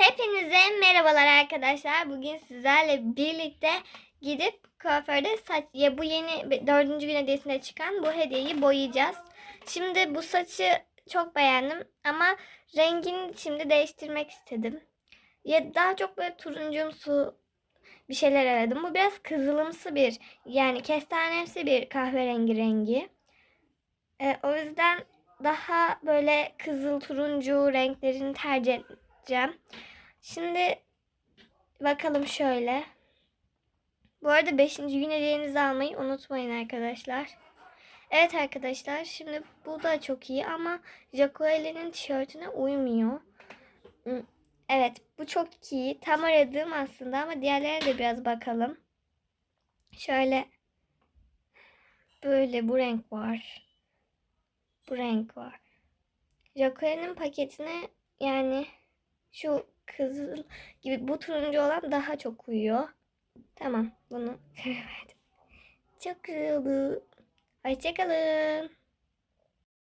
Hepinize merhabalar arkadaşlar. Bugün sizlerle birlikte gidip kuaförde saç ya bu yeni dördüncü gün hediyesinde çıkan bu hediyeyi boyayacağız. Şimdi bu saçı çok beğendim ama rengini şimdi değiştirmek istedim. Ya daha çok böyle turuncumsu bir şeyler aradım. Bu biraz kızılımsı bir yani kestanemsi bir kahverengi rengi. Ee, o yüzden daha böyle kızıl turuncu renklerini tercih edeceğim. Şimdi bakalım şöyle. Bu arada 5. gün hediyenizi almayı unutmayın arkadaşlar. Evet arkadaşlar şimdi bu da çok iyi ama Jacqueline'in tişörtüne uymuyor. Evet bu çok iyi. Tam aradığım aslında ama diğerlerine de biraz bakalım. Şöyle böyle bu renk var. Bu renk var. Jacqueline'in paketine yani şu kızıl gibi bu turuncu olan daha çok uyuyor. Tamam bunu karar verdim. Çok güzel oldu. Hoşçakalın.